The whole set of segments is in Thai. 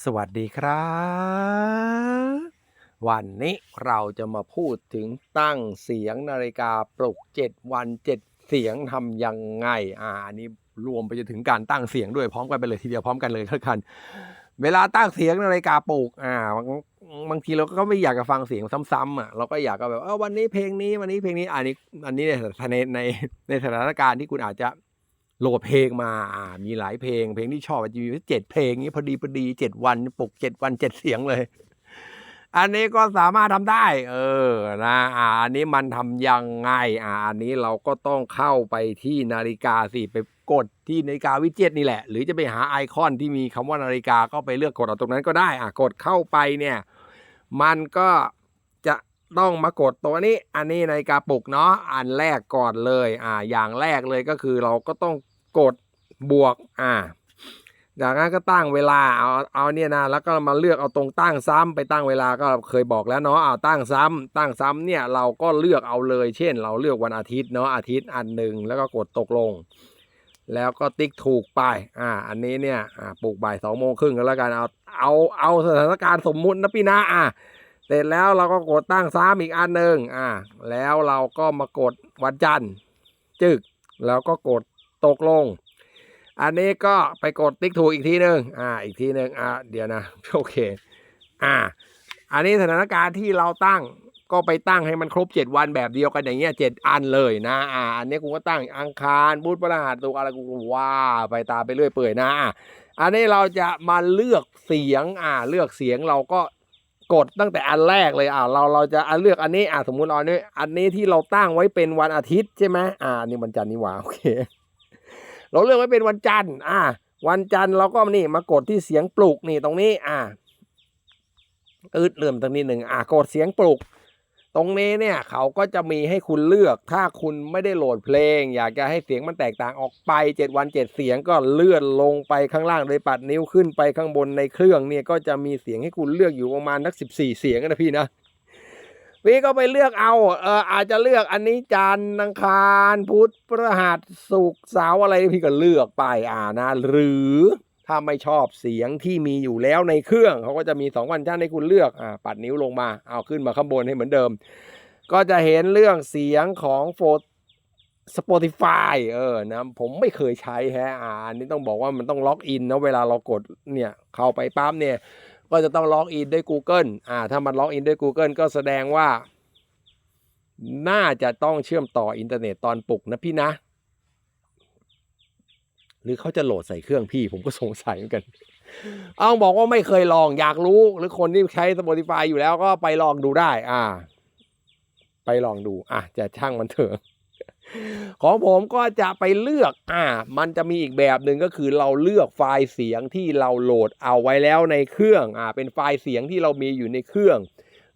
สวัสดีครับ วันนี้เราจะมาพูดถึงตั้งเสียงนาฬิกาปลุก 7 วัน 7 เสียงทำยังไง อ่าอันนี้รวมไปจนถึงการตั้งเสียงด้วยพร้อมกันไปเลยทีเดียวพร้อมกันเลยทุกคัน เวลาตั้งเสียงนาฬิกาปลุก อ่าบางบางทีเราก็ไม่อยากจะฟังเสียงซ้ำๆอะเราก็อยากจะแบบเออวันนี้เพลงนี้วันนี้เพลงนี้อันนี้อันนี้ในในในในสถานการณ์ที่คุณอาจจะ โหลดเพลงมาอ่ามีหลายเพลง เพลงที่ชอบอาจะมีเจ็ดเพลงนี้พอดีพอดีเจ็ดวันปลุกเจ็ดวันเจ็ดเสียงเลย อันนี้ก็สามารถทำได้ เออนะอ่าอันนี้มันทำยังไงอ่าอันนี้เราก็ต้องเข้าไปที่นาฬิกาสิไปกดที่นาฬิกาวิจ็ตนี่แหละ หรือจะไปหาไอคอนที่มีคำว่านาฬิกาก็ไปเลือกกดเอาตรงนั้นก็ได้อะกดเข้าไปเนี่ย มันก็จะต้องมากดตัวนี้ อันนี้นาฬิกาปลุกเนาะ อันแรกก่อนเลย อ่า อย่างแรกเลยก็คือเราก็ต้อง กดบวกอ่าจากนั้นก็ตั้งเวลาเอาเอาเนี่ยนะแล้วก็มาเลือกเอาตรงตั้งซ้ำไปตั้งเวลาก็เคยบอกแล้วเนาะเอาตั้งซ้ำตั้งซ้ำเนี่ยเราก็เลือกเอาเลย เช่น เราเลือกวันอาทิตย์เนาะอาทิตย์อันหนึ่งแล้วก็กดตกลง แล้วก็ติ๊กถูกไปอ่าอันนี้เนี่ยอ่าปลุกบ่ายสองโมงครึ่งก็แล้วกันเอาเอาเอาสถานการณ์สมมุตินะพี่นะอ่าเสร็จแล้วเราก็กดตั้งซ้ำอีกอันหนึ่งอ่าแล้วเราก็มากดวันจันทร์จึกแล้วก็กด ตกลง อันนี้ก็ไปกดติ๊กถูกอีกทีหนึ่งอ่า อีกทีหนึ่งอ่าเดี๋ยวนะโอเค อ่า อันนี้สถานการณ์ที่เราตั้งก็ไปตั้งให้มันครบเจ็ดวันแบบเดียวกันอย่างเงี้ยเจ็ดอันเลยนะอ่าอันนี้กูก็ตั้งอังคารพุธพฤหัสศุกร์อะไรกูว่าไปตามไปเรื่อยเปื่อยนะอะอันนี้เราจะมาเลือกเสียงอ่าเลือกเสียงเราก็กดตั้งแต่อันแรกเลยอ่าเราเราจะอะเลือกอันนี้อ่าสมมุติเราอันนี้อันนี้ที่เราตั้งไว้เป็นวันอาทิตย์ใช่ไหมอ่านี่วันจันทร์นี่หว่าโอเค เราเลือกไว้เป็นวันจันทร์อ่า วันจันทร์เราก็นี่มากดที่เสียงปลุกนี่ตรงนี้ อ่าอืดเริ่มตรงนี้หนึ่งอ่ากดเสียงปลุก ตรงนี้เนี่ยเขาก็จะมีให้คุณเลือก ถ้าคุณไม่ได้โหลดเพลง อยากจะให้เสียงมันแตกต่างออกไปเจ็ดวันเจ็ดเสียงก็เลื่อนลงไปข้างล่างโดยปัดนิ้วขึ้นไปข้างบนในเครื่องเนี่ยก็จะมีเสียงให้คุณเลือกอยู่ประมาณนักสิบสี่เสียงนะพี่นะ พี่ก็ไปเลือกเอา เอออาจจะเลือกอันนี้จันทร์อังคารพุธพฤหัสศุกร์เสาร์อะไรพี่ก็เลือกไปอ่านะ หรือถ้าไม่ชอบเสียงที่มีอยู่แล้วในเครื่อง เขาก็จะมีสองฟังก์ชันให้คุณเลือกอ่าปัดนิ้วลงมา เอาขึ้นมาข้างบนให้เหมือนเดิม ก็จะเห็นเรื่องเสียงของโฟ Spotify เออนะผมไม่เคยใช้แฮะอ่าอันนี้ต้องบอกว่ามันต้องล็อกอินนะเวลาเรากดเนี่ยเข้าไปปั๊บเนี่ย ก็จะต้องล็อกอินด้วย Google อ่าถ้ามันล็อกอินด้วย Google ก็แสดงว่า น่าจะต้องเชื่อมต่ออินเทอร์เน็ตตอนปลุกนะพี่นะ หรือเขาจะโหลดใส่เครื่องพี่ ผมก็สงสัยเหมือนกัน เอาบอกว่าไม่เคยลองอยากรู้ หรือคนที่ใช้ Spotify อยู่แล้วก็ไปลองดูได้ อ่า ไปลองดู อะจะช่างมันเถอะ ของผมก็จะไปเลือกอ่ามันจะมีอีกแบบหนึ่งก็คือเราเลือกไฟล์เสียงที่เราโหลดเอาไว้แล้วในเครื่องอ่าเป็นไฟล์เสียงที่เรามีอยู่ในเครื่อง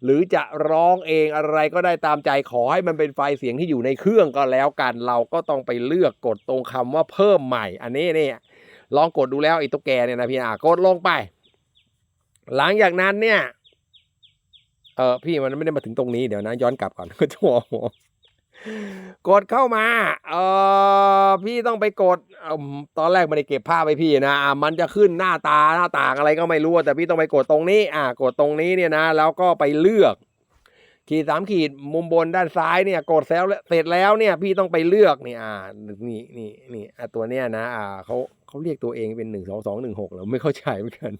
หรือจะร้องเองอะไรก็ได้ตามใจขอให้มันเป็นไฟล์เสียงที่อยู่ในเครื่องก็แล้วกัน เราก็ต้องไปเลือกกดตรงคำว่าเพิ่มใหม่ อันนี้เนี่ยลองกดดูแล้วไอ้ตุ๊กแกเนี่ยนะพี่อ่ากดลงไป หลังจากนั้นเนี่ยเออพี่มันไม่ได้มาถึงตรงนี้เดี๋ยวนะ ย้อนกลับก่อนก็จะมอง กดเข้ามา เออพี่ต้องไปกดอตอนแรกไม่ได้เก็บภาพไปพี่นะ มันจะขึ้นหน้าตาหน้าต่างอะไรก็ไม่รู้ แต่พี่ต้องไปกดตรงนี้ อะกดตรงนี้เนี่ยนะ แล้วก็ไปเลือก ขีดสามขีดมุมบนด้านซ้ายเนี่ย กดแล้วเสร็จแล้วเนี่ย พี่ต้องไปเลือกนี่อ่า นี่นี่นี่ตัวเนี้ยนะ อ่าเขาเขาเรียกตัวเองเป็นหนึ่งสองสองหนึ่งหกเหรอไม่เข้าใจเหมือนกัน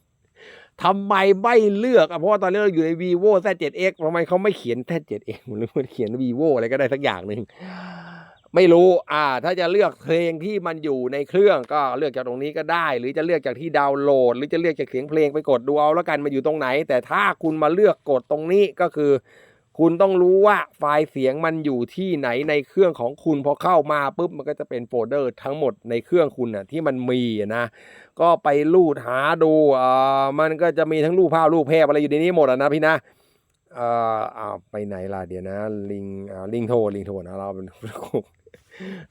ทำไมไม่เลือกอะเพราะว่าตอนนี้เราอยู่ใน vivo z7x ทำไมเขาไม่เขียน z7x หรือมันเขียน vivo อะไรก็ได้สักอย่างหนึ่งไม่รู้อ่า ถ้าจะเลือกเพลงที่มันอยู่ในเครื่องก็เลือกจากตรงนี้ก็ได้ หรือจะเลือกจากที่ดาวน์โหลด หรือจะเลือกจากเสียงเพลงไปกดดูเอาแล้วกันมาอยู่ตรงไหน แต่ถ้าคุณมาเลือกกดตรงนี้ก็คือ คุณต้องรู้ว่าไฟล์เสียงมันอยู่ที่ไหนในเครื่องของคุณพอเข้ามาปุ๊บมันก็จะเป็นโฟลเดอร์ทั้งหมดในเครื่องคุณน่ะที่มันมีนะ ก็ไปลูดหาดูอ่ามันก็จะมีทั้งรูปภาพรูปแพร่อะไรอยู่ในนี้หมดนะพี่นะเอ่ออ่าไปไหนล่ะเดี๋ยวนะ ลิงอ่าลิงโทนลิงโทนนะเราเป็น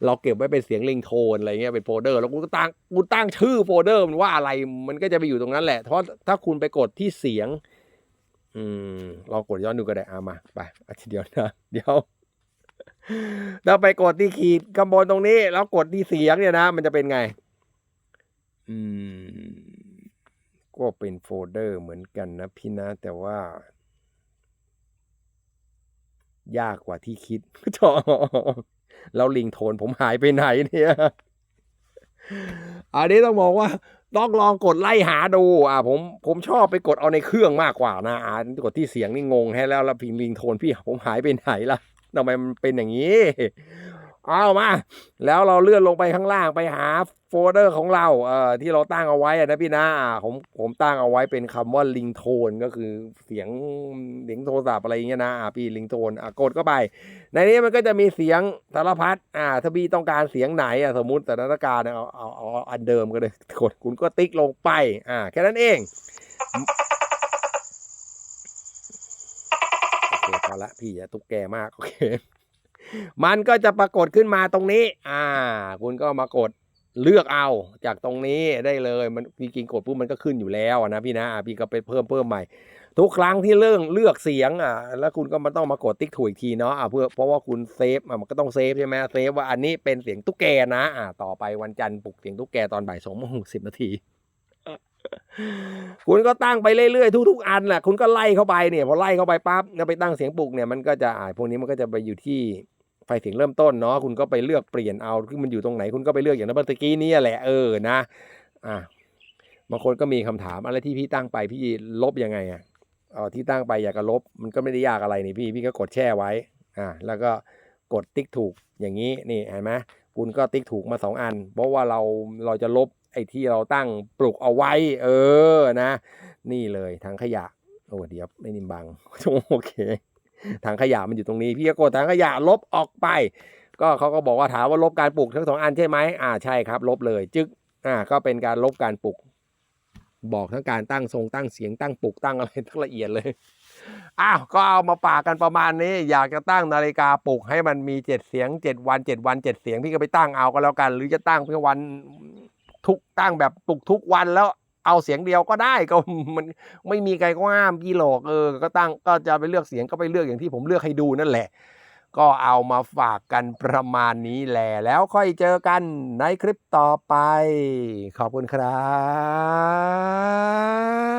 เราเก็บไว้เป็นเสียงลิงโทนอะไรเงี้ยเป็นโฟลเดอร์ แล้วกูก็ตั้งกูตั้งชื่อโฟลเดอร์มันว่าอะไรมันก็จะไปอยู่ตรงนั้นแหละเพราะถ้าคุณไปกดที่เสียง อืมลองกดย้อนดูก็ได้เอามาไปอาทีเดียวนะเดี๋ยวแล้วไปกดที่ขีดข้างบนตรงนี้ แล้วกดที่เสียงเนี่ยนะ มันจะเป็นไง อืม ก็เป็นโฟลเดอร์เหมือนกันนะพี่นะ แต่ว่า ยากกว่าที่คิดจอแล้วลิงโทนผมหายไปไหนเนี่ย อันนี้ต้องบอกว่า ต้องลองกดไล่หาดู อ่าผมผมชอบไปกดเอาในเครื่องมากกว่านะอ่ากดที่เสียงนี่งงแฮ่แล้วแล้วพิงลิงโทนพี่ผมหายไปไหนล่ะทำไมมันเป็นอย่างนี้ เอามา แล้วเราเลื่อนลงไปข้างล่างไปหาโฟลเดอร์ของเราเอ่อที่เราตั้งเอาไว้นะพี่นะผมผมตั้งเอาไว้เป็นคำว่าลิงโทนก็คือเสียงเสียงโทรศัพท์อะไรอย่างเงี้ยนะอ่าพี่ลิงโทนอ่ากดเข้าไป ในนี้มันก็จะมีเสียงสารพัดอ่าถ้าพี่ต้องการเสียงไหนอะสมมุติสถานการณ์เอาเอาเอาอันเดิมก็เลยกดคุณก็ติ๊กลงไปอ่าแค่นั้นเองโอเคพอละพี่อย่าตุ๊กแกมากโอเค มันก็จะปรากฏขึ้นมาตรงนี้ อ่า คุณก็มากดเลือกเอาจากตรงนี้ได้เลยมันจริงๆกดปุ๊บมันก็ขึ้นอยู่แล้วอะนะพี่นะอะพี่ก็ไปเพิ่มเพิ่มใหม่ ทุกครั้งที่เรื่องเลือกเสียงอะแล้วคุณก็มาต้องมากดติ๊กถูกอีกทีเนาะอะเพื่อเพราะว่าคุณเซฟอะมันก็ต้องเซฟใช่ไหมเซฟว่าอันนี้เป็นเสียงตุ๊กแกนะอะต่อไปวันจันทร์ปลุกเสียงตุ๊กแกตอนบ่ายสองโมงสิบนาทีคุณก็ตั้งไปเรื่อยๆทุกๆอันแหละคุณก็ไล่เข้าไปเนี่ยพอไล่เข้าไปปั๊บแล้วไปตั้งเสียงปลุกเนี่ยมันก็จะอ่าพวกนี้มันก็จะไปอยู่ที่ ไฟเสียงเริ่มต้นเนาะคุณก็ไปเลือกเปลี่ยนเอาคือมันอยู่ตรงไหนคุณก็ไปเลือกอย่างนั้นเมื่อกี้นี้แหละเออนะอะบางคนก็มีคำถามอะไรที่พี่ตั้งไปพี่ลบยังไงอะเออที่ตั้งไปอยากจะลบ มันก็ไม่ได้ยากอะไรนี่พี่พี่ก็กดแช่ไว้อ่าแล้วก็กดติ๊กถูกอย่างนี้นี่เห็นไหมคุณก็ติ๊กถูกมาสองอัน เพราะว่าเราเราจะลบไอ้ที่เราตั้งปลุกเอาไว้ เออนะ นี่เลยถังขยะโอ้เดี๋ยวไม่นิมบังโอเค ถังขยะมันอยู่ตรงนี้ พี่ก็กดถังขยะลบออกไป ก็เขาก็บอกว่าถามว่าลบการปลุกทั้งสองอันใช่ไหมอ่าใช่ครับ ลบเลย จึ๊กอ่าก็เป็นการลบการปลุกบอกทั้งการตั้งทรงตั้งเสียงตั้งปลุกตั้งอะไรทั้งละเอียดเลยอ้าวก็เอามาปากกันประมาณนี้ อยากจะตั้งนาฬิกาปลุกให้มันมีเจ็ดเสียงเจ็ดวันเจ็ดวันเจ็ดเสียงพี่ก็ไปตั้งเอาก็แล้วกัน หรือจะตั้งเพื่อวันทุกตั้งแบบปลุกทุกวันแล้ว เอาเสียงเดียวก็ได้ก็มันไม่มีใครก็ห้ามพี่หรอกเออ ก็ตั้งก็จะไปเลือกเสียงก็ไปเลือกอย่างที่ผมเลือกให้ดูนั่นแหละ ก็เอามาฝากกันประมาณนี้แหละแล้วค่อยเจอกันในคลิปต่อไป ขอบคุณครับ